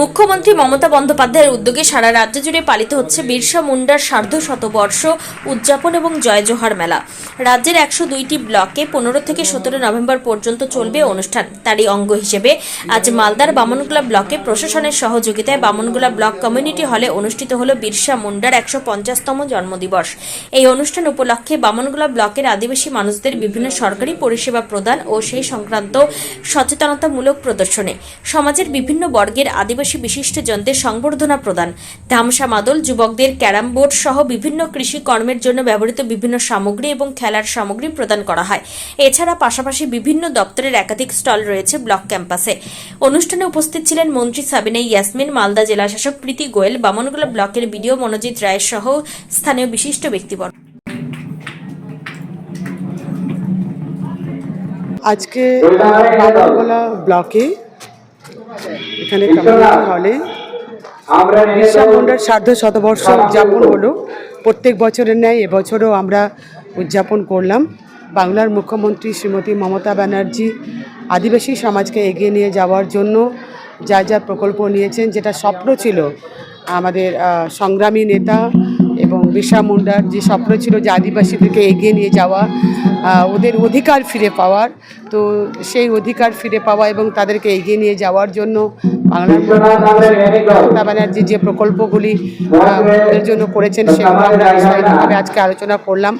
মুখ্যমন্ত্রী মমতা বন্দ্যোপাধ্যায়ের উদ্যোগে সারা রাজ্য জুড়ে পালিত হচ্ছে বিরসা মুন্ডার সার্ধ শতবর্ষ উদযাপন এবং জয় জোহার মেলা। রাজ্যের একশো দুইটি ব্লকে পনেরো থেকে সতেরো নভেম্বর পর্যন্ত চলবে অনুষ্ঠান। তারই অঙ্গ হিসেবে আজ মালদার বামনগোলা ব্লকে প্রশাসনের সহযোগিতায় বামনগোলা ব্লক কমিউনিটি হলে অনুষ্ঠিত হল বিরসা মুন্ডার একশো পঞ্চাশতম জন্মদিবস। এই অনুষ্ঠান উপলক্ষে বামনগোলা ব্লকের আদিবাসী মানুষদের বিভিন্ন সরকারি পরিষেবা প্রদান ও সেই সংক্রান্ত সচেতনতামূলক প্রদর্শনে। সমাজের বিভিন্ন বর্গের আদিবাসী বিশিষ্টজনদের সংবর্ধনা প্রদান। ধামসা মাদল, যুবকদের ক্যারাম বোর্ড সহ বিভিন্ন কৃষি কর্মের জন্য ব্যবহৃত বিভিন্ন সামগ্রী এবং খেলার সামগ্রী প্রদান করা হয়। এছাড়া পাশাপাশি বিভিন্ন দপ্তরের একাধিক স্টল রয়েছে ব্লক ক্যাম্পাসে। অনুষ্ঠানে উপস্থিত ছিলেন মন্ত্রী সাবিনা ইয়াসমিন, মালদা জেলা শাসক প্রীতি গোয়েল, বামনগোলা ব্লকের বিডিও মনোজিৎ রায় সহ স্থানীয় বিশিষ্ট ব্যক্তিবর্গ। আজকে বাগানগোলা ব্লকে এখানে কমিউনিটি হলে বিরসা মুন্ডার সার্ধ শতবর্ষ উদযাপন হলো। প্রত্যেক বছরের ন্যায় এবছরও আমরা উদযাপন করলাম। বাংলার মুখ্যমন্ত্রী শ্রীমতী মমতা ব্যানার্জি আদিবাসী সমাজকে এগিয়ে নিয়ে যাওয়ার জন্য যা যা প্রকল্প নিয়েছেন যেটা স্বপ্ন ছিল আমাদের সংগ্রামী নেতা এবং বিশা মুন্ডার যে স্বপ্ন ছিল যে আদিবাসীদেরকে এগিয়ে নিয়ে যাওয়া ওদের অধিকার ফিরে পাওয়ার, তো সেই অধিকার ফিরে পাওয়া এবং তাদেরকে এগিয়ে নিয়ে যাওয়ার জন্য মমতা ব্যানার্জি যে প্রকল্পগুলি ওদের জন্য করেছেন, সেগুলো আমরা আজকে আলোচনা করলাম।